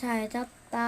查找到。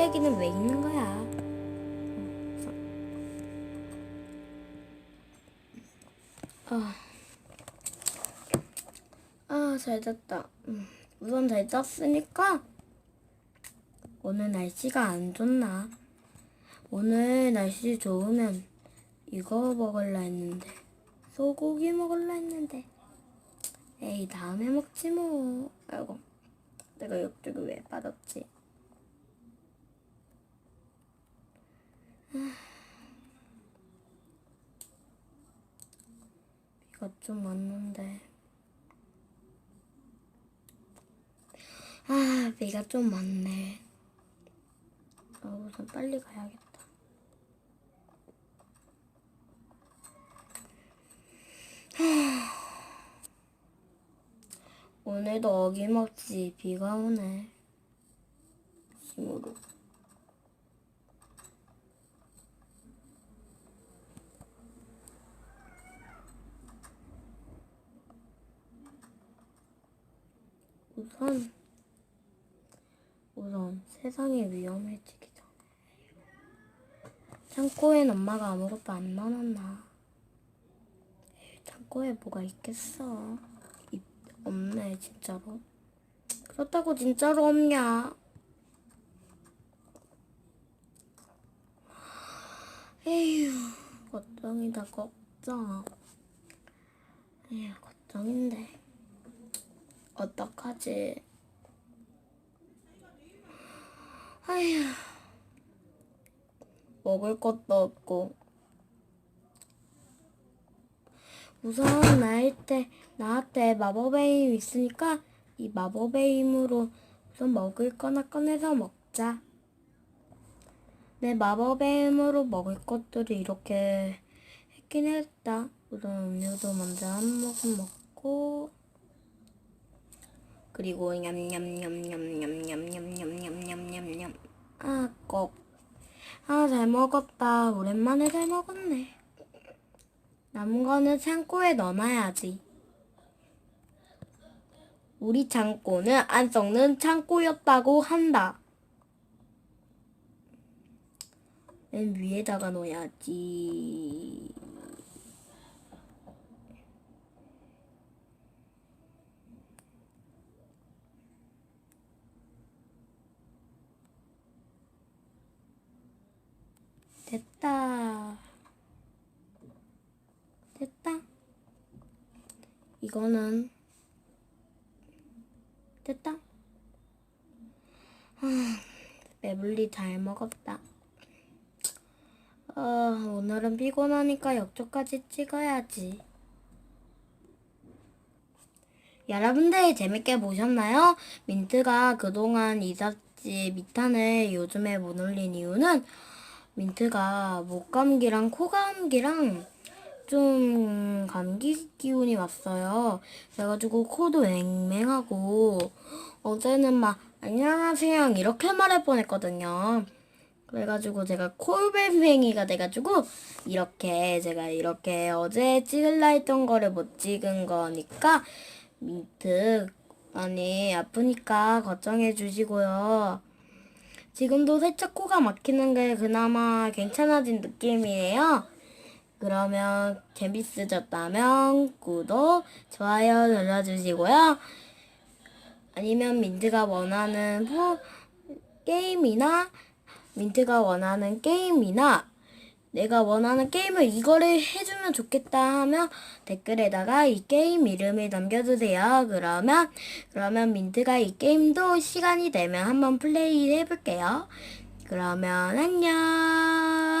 쓰레기는 왜 있는 거야? 어, 아. 아, 잘 잤다. 음, 우선 잘 잤으니까 오늘 날씨가 안 좋나? 오늘 날씨 좋으면 이거 먹을라 했는데 소고기 먹을라 했는데 에이 다음에 먹지 뭐. 아이고 내가 이쪽에 왜 빠졌지? 비가 좀 왔는데 아, 비가 좀 많네. 아, 우선 빨리 가야겠다. 하... 오늘도 어김없이 비가 오네. 힘으로. 우선 우선 세상이 위험해지기 전에 창고엔 엄마가 아무것도 안 넣어놨나? 창고에 뭐가 있겠어. 있, 없네 진짜로. 그렇다고 진짜로 없냐? 에휴 걱정이다 걱정. 에휴 걱정인데 어떡하지 아휴, 먹을 것도 없고. 우선 나한테, 나한테 마법의 힘 있으니까 이 마법의 힘으로 우선 먹을 거나 꺼내서 먹자. 내 마법의 힘으로 먹을 것들을 이렇게 했긴 했다. 우선 음료도 먼저 한 모금 먹고. 그리고 냠냠냠냠냠냠냠냠냠냠냠 아, 꼭. 아, 잘 먹었다. 오랜만에 잘 먹었네. 남은 거는 창고에 넣어놔야지. 우리 창고는 안 썩는 창고였다고 한다. 맨 위에다가 넣어야지. 됐다. 됐다. 이거는 됐다. 아, 배불리 잘 먹었다. 어, 오늘은 피곤하니까 역조까지 찍어야지. 여러분들 재밌게 보셨나요? 민트가 그동안 이삿집 미탄을 요즘에 못 올린 이유는 민트가 목 감기랑 코 감기랑 좀 감기 기운이 왔어요. 그래가지고 코도 맹맹하고 어제는 막 안녕하세요 이렇게 말할 뻔했거든요. 그래가지고 제가 콜뱅뱅이가 돼가지고 이렇게 제가 이렇게 어제 찍을라 했던 거를 못 찍은 거니까 민트 많이 아프니까 걱정해 주시고요. 지금도 살짝 코가 막히는 게 그나마 괜찮아진 느낌이에요. 그러면 재밌으셨다면 구독, 좋아요 눌러주시고요. 아니면 민트가 원하는 뭐 게임이나 민트가 원하는 게임이나 내가 원하는 게임을 이거를 해주면 좋겠다 하면 댓글에다가 이 게임 이름을 남겨주세요. 그러면 그러면 민트가 이 게임도 시간이 되면 한번 플레이 해볼게요. 그러면 안녕.